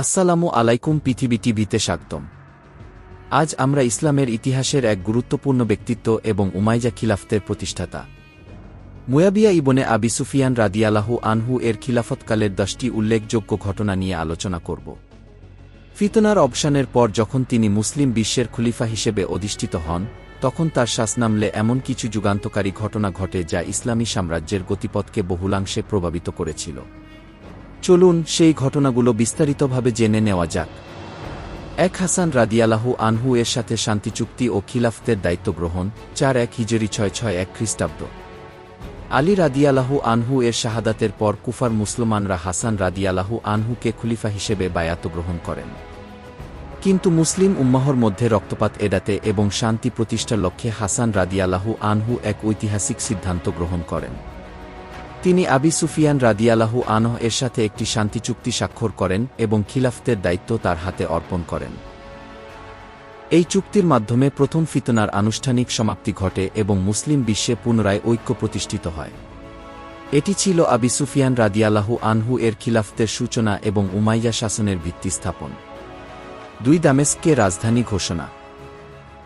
আসসালামু আলাইকুম পৃথিবী টিভিতে স্বাগতম। আজ আমরা ইসলামের ইতিহাসের এক গুরুত্বপূর্ণ ব্যক্তিত্ব এবং উমাইজা খিলাফতের প্রতিষ্ঠাতা। মুয়াবিয়া ইবনে আবি সুফিয়ান রাদিয়ালাহু আনহু এর খিলাফতকালের দশটি উল্লেখযোগ্য ঘটনা নিয়ে আলোচনা করব। ফিতনার অবসানের পর যখন তিনি মুসলিম বিশ্বের খলিফা হিসেবে অধিষ্ঠিত হন, তখন তার শাসনামলে এমন কিছু যুগান্তকারী ঘটনা ঘটে যা ইসলামী সাম্রাজ্যের গতিপথকে বহুলাংশে প্রভাবিত করেছিল। চলুন সেই ঘটনাগুলো বিস্তারিতভাবে জেনে নেওয়া যাক। এক হাসান রাদিয়ালাহু আনহু এর সাথে শান্তি চুক্তি ও খিলাফতের দায়িত্ব গ্রহণ, চার এক হিজরি ছয় ছয় এক খ্রিস্টাব্দ। আলী রাদিয়ালাহু আনহু এর শাহাদাতের পর কুফার মুসলমানরা হাসান রাদিয়ালাহু আনহুকে খলিফা হিসেবে বায়াত গ্রহণ করেন। কিন্তু মুসলিম উম্মাহর মধ্যে রক্তপাত এড়াতে এবং শান্তি প্রতিষ্ঠার লক্ষ্যে হাসান রাদিয়ালাহু আনহু এক ঐতিহাসিক সিদ্ধান্ত গ্রহণ করেন। তিনি আবি সুফিয়ান রাদিয়ালাহু আনহ এর সাথে একটি শান্তি চুক্তি স্বাক্ষর করেন এবং খিলাফতের দায়িত্ব তার হাতে অর্পণ করেন। এই চুক্তির মাধ্যমে প্রথম ফিতনার আনুষ্ঠানিক সমাপ্তি ঘটে এবং মুসলিম বিশ্বে পুনরায় ঐক্য প্রতিষ্ঠিত হয়। এটি ছিল আবি সুফিয়ান রাদিয়ালাহু আনহু এর খিলাফতের সূচনা এবং উমাইয়া শাসনের ভিত্তি স্থাপন। দুই দামেস্ককে রাজধানী ঘোষণা।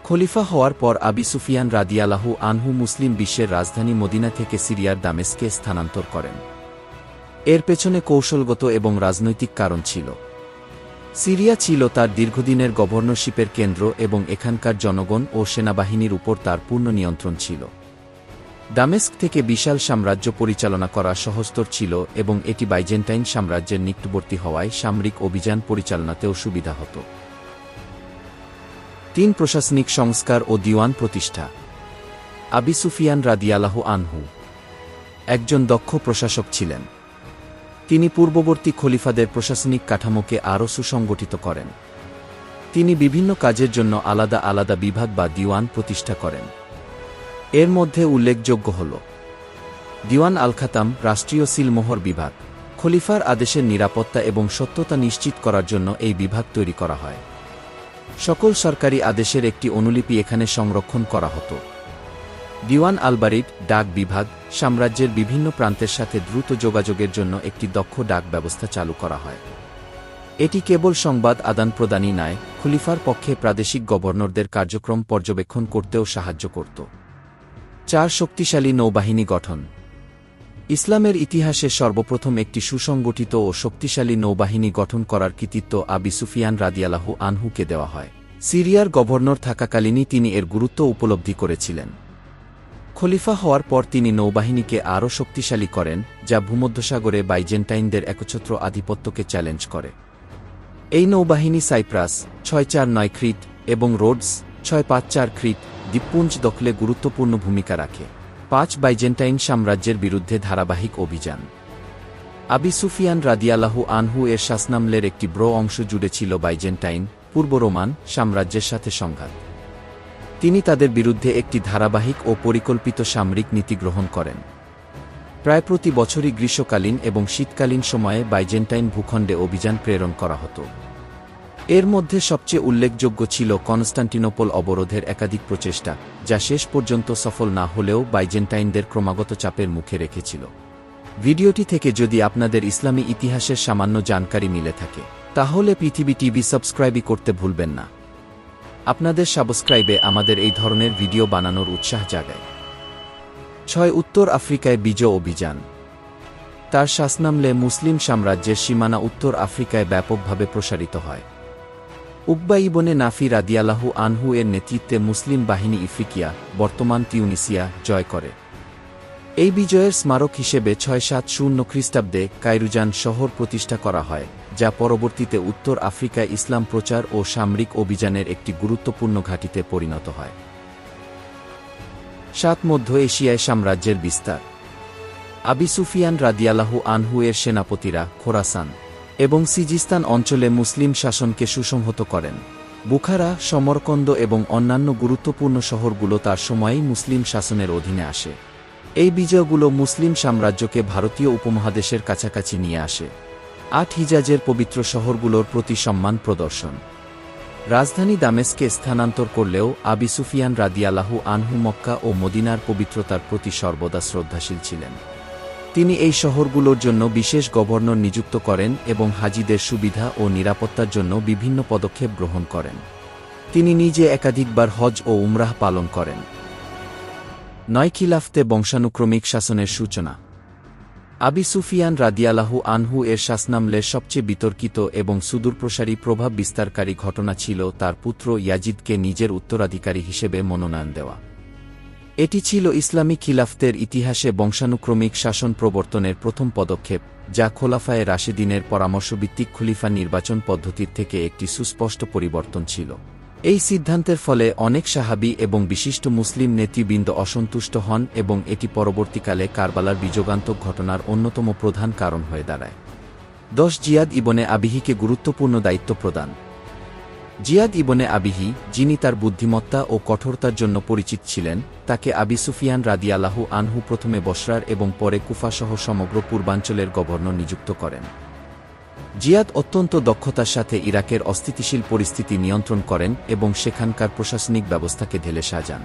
খলিফা হওয়ার পর আবি সুফিয়ান রাদিয়ালাহু আনহু মুসলিম বিশ্বের রাজধানী মদিনা থেকে সিরিয়ার দামেস্কে স্থানান্তর করেন। এর পেছনে কৌশলগত এবং রাজনৈতিক কারণ ছিল। সিরিয়া ছিল তার দীর্ঘদিনের গভর্নরশিপের কেন্দ্র এবং এখানকার জনগণ ও সেনাবাহিনীর উপর তার পূর্ণ নিয়ন্ত্রণ ছিল। দামেস্ক থেকে বিশাল সাম্রাজ্য পরিচালনা করা সহস্তর ছিল এবং এটি বাইজেন্টাইন সাম্রাজ্যের নিকটবর্তী হওয়ায় সামরিক অভিযান পরিচালনাতেও সুবিধা হতো। তিন প্রশাসনিক সংস্কার ও দিওয়ান প্রতিষ্ঠা। আবি সুফিয়ান রাদিয়ালাহ আনহু একজন দক্ষ প্রশাসক ছিলেন। তিনি পূর্ববর্তী খলিফাদের প্রশাসনিক কাঠামোকে আরও সুসংগঠিত করেন। তিনি বিভিন্ন কাজের জন্য আলাদা আলাদা বিভাগ বা দিওয়ান প্রতিষ্ঠা করেন। এর মধ্যে উল্লেখযোগ্য হল দিওয়ান আল খাতাম রাষ্ট্রীয় সিলমোহর বিভাগ। খলিফার আদেশের নিরাপত্তা এবং সত্যতা নিশ্চিত করার জন্য এই বিভাগ তৈরি করা হয়। সকল সরকারি আদেশের একটি অনুলিপি এখানে সংরক্ষণ করা হতো। দিওয়ান আলবারিড, ডাক বিভাগ, সাম্রাজ্যের বিভিন্ন প্রান্তের সাথে দ্রুত যোগাযোগের জন্য একটি দক্ষ ডাক ব্যবস্থা চালু করা হয়। এটি কেবল সংবাদ আদান প্রদানই নয়, খলিফার পক্ষে প্রাদেশিক গভর্নরদের কার্যক্রম পর্যবেক্ষণ করতেও সাহায্য করত। চার শক্তিশালী নৌবাহিনী গঠন। ইসলামের ইতিহাসে সর্বপ্রথম একটি সুসংগঠিত ও শক্তিশালী নৌবাহিনী গঠন করার কৃতিত্ব আবি সুফিয়ান রাদিয়ালাহু আনহুকে দেওয়া হয়। সিরিয়ার গভর্নর থাকাকালীনই তিনি এর গুরুত্ব উপলব্ধি করেছিলেন। খলিফা হওয়ার পর তিনি নৌবাহিনীকে আরও শক্তিশালী করেন, যা ভূমধ্যসাগরে বাইজেন্টাইনদের একছত্র আধিপত্যকে চ্যালেঞ্জ করে। এই নৌবাহিনী সাইপ্রাস ছয় চার নয় ক্রিট এবং রোডস ছয় পাঁচ চার ক্রিট দ্বীপপুঞ্জ দখলে গুরুত্বপূর্ণ ভূমিকা রাখে। পাঁচ বাইজেন্টাইন সাম্রাজ্যের বিরুদ্ধে ধারাবাহিক অভিযান। আবি সুফিয়ান রাদিয়ালাহু আনহু এর শাসনামলের একটি ব্র অংশ জুড়ে ছিল বাইজেন্টাইন, পূর্ব রোমান সাম্রাজ্যের সাথে সংঘাত। তিনি তাদের বিরুদ্ধে একটি ধারাবাহিক ও পরিকল্পিত সামরিক নীতি গ্রহণ করেন। প্রায় প্রতি বছরই গ্রীষ্মকালীন এবং শীতকালীন সময়ে বাইজেন্টাইন ভূখণ্ডে অভিযান প্রেরণ করা হতো। এর মধ্যে সবচেয়ে উল্লেখযোগ্য ছিল কনস্টান্টিনোপল অবরোধের একাধিক প্রচেষ্টা, যা শেষ পর্যন্ত সফল না হলেও বাইজেন্টাইনদের ক্রমাগত চাপের মুখে রেখেছিল। ভিডিওটি থেকে যদি আপনাদের ইসলামী ইতিহাসের সামান্য জানকারি মিলে থাকে, তাহলে পৃথিবী টিভি সাবস্ক্রাইবই করতে ভুলবেন না। আপনাদের সাবস্ক্রাইবে আমাদের এই ধরনের ভিডিও বানানোর উৎসাহ জাগায়। ছয় উত্তর আফ্রিকায় বিজয় অভিযান। তার শাসনামলে মুসলিম সাম্রাজ্যের সীমানা উত্তর আফ্রিকায় ব্যাপকভাবে প্রসারিত হয়। উব্বা ইবনে নাফি রাদিয়ালাহু আনহু এর নেতৃত্বে মুসলিম বাহিনী ইফ্রিকিয়া বর্তমান তিউনিসিয়া, জয় করে। এই বিজয়ের স্মারক হিসেবে ছয় সাত শূন্য খ্রিস্টাব্দে কাইরুজান শহর প্রতিষ্ঠা করা হয়, যা পরবর্তীতে উত্তর আফ্রিকায় ইসলাম প্রচার ও সামরিক অভিযানের একটি গুরুত্বপূর্ণ ঘাঁটিতে পরিণত হয়। সাত মধ্য এশিয়ায় সাম্রাজ্যের বিস্তার। আবি সুফিয়ান রাদিয়ালাহু আনহু এর সেনাপতিরা খোরাসান এবং সিজিস্তান অঞ্চলে মুসলিম শাসনকে সুসংহত করেন। বুখারা, সমরকন্দ এবং অন্যান্য গুরুত্বপূর্ণ শহরগুলো তার সময়েই মুসলিম শাসনের অধীনে আসে। এই বিজয়গুলো মুসলিম সাম্রাজ্যকে ভারতীয় উপমহাদেশের কাছাকাছি নিয়ে আসে। আট হিজাজের পবিত্র শহরগুলোর প্রতি সম্মান প্রদর্শন। রাজধানী দামেস্কে স্থানান্তর করলেও আবি সুফিয়ান রাদিয়ালাহু আনহু মক্কা ও মদিনার পবিত্রতার প্রতি সর্বদা শ্রদ্ধাশীল ছিলেন। তিনি এই শহরগুলোর জন্য বিশেষ গভর্নর নিযুক্ত করেন এবং হাজিদের সুবিধা ও নিরাপত্তার জন্য বিভিন্ন পদক্ষেপ গ্রহণ করেন। তিনি নিজে একাধিকবার হজ ও উমরাহ পালন করেন। নয় খিলাফতে বংশানুক্রমিক শাসনের সূচনা। আবি সুফিয়ান রাদিয়ালাহু আনহু এর শাসনামলের সবচেয়ে বিতর্কিত এবং সুদূরপ্রসারী প্রভাব বিস্তারকারী ঘটনা ছিল তার পুত্র ইয়াজিদকে নিজের উত্তরাধিকারী হিসেবে মনোনয়ন দেওয়া। এটি ছিল ইসলামী খিলাফতের ইতিহাসে বংশানুক্রমিক শাসন প্রবর্তনের প্রথম পদক্ষেপ, যা খোলাফায়ে রাশেদিনের পরামর্শভিত্তিক খলিফা নির্বাচন পদ্ধতির থেকে একটি সুস্পষ্ট পরিবর্তন ছিল। এই সিদ্ধান্তের ফলে অনেক সাহাবি এবং বিশিষ্ট মুসলিম নেতৃবৃন্দ অসন্তুষ্ট হন এবং এটি পরবর্তীকালে কারবালার বিযোগান্তক ঘটনার অন্যতম প্রধান কারণ হয়ে দাঁড়ায়। দশ জিয়াদ ইবনে আবিহিকে গুরুত্বপূর্ণ দায়িত্ব প্রদান। জিয়াদ ইবনে আবিহি, যিনি তার বুদ্ধিমত্তা ও কঠোরতার জন্য পরিচিত ছিলেন, তাকে আবি সুফিয়ান রাদিয়ালাহু আনহু প্রথমে বসরার এবং পরে কুফাসহ সমগ্র পূর্বাঞ্চলের গভর্নর নিযুক্ত করেন। জিয়াদ অত্যন্ত দক্ষতার সাথে ইরাকের অস্থিতিশীল পরিস্থিতি নিয়ন্ত্রণ করেন এবং সেখানকার প্রশাসনিক ব্যবস্থাকে ঢেলে সাজান।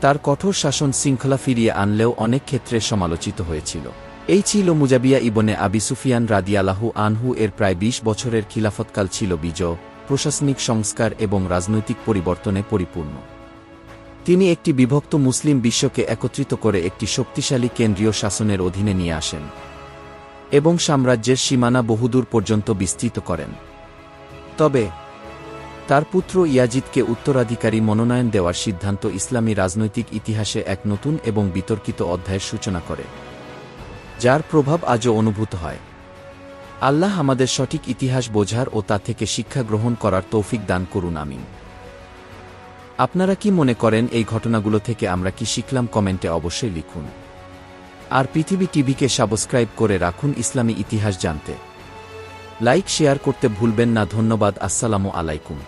তার কঠোর শাসন শৃঙ্খলা ফিরিয়ে আনলেও অনেক ক্ষেত্রে সমালোচিত হয়েছিল। এই ছিল মুজাবিয়া ইবনে আবি সুফিয়ান রাদিয়ালাহু আনহু এর প্রায় ২০ বছরের খিলাফতকাল ছিল বিজয়। প্রশাসনিক সংস্কার এবং রাজনৈতিক পরিবর্তনে পরিপূর্ণ। তিনি একটি বিভক্ত মুসলিম বিশ্বকে একত্রিত করে একটি শক্তিশালী কেন্দ্রীয় শাসনের অধীনে নিয়ে আসেন এবং সাম্রাজ্যের সীমানা বহুদূর পর্যন্ত বিস্তৃত করেন। তবে, তার পুত্র ইয়াজিদকে উত্তরাধিকারী মনোনয়ন দেওয়ার সিদ্ধান্ত ইসলামী রাজনৈতিক ইতিহাসে এক নতুন এবং বিতর্কিত অধ্যায়ের সূচনা করে, যার প্রভাব আজও অনুভূত হয়। আল্লাহ আমাদের সঠিক ইতিহাস বোঝার ও তা থেকে শিক্ষা গ্রহণ করার তৌফিক দান করুন, আমিন। আপনারা কি মনে করেন এই ঘটনাগুলো থেকে আমরা কি শিখলাম, কমেন্টে অবশ্যই লিখুন। আর পৃথিবী টিভিকে সাবস্ক্রাইব করে রাখুন ইসলামী ইতিহাস জানতে। লাইক, শেয়ার করতে ভুলবেন না, ধন্যবাদ, আসসালামু আলাইকুম।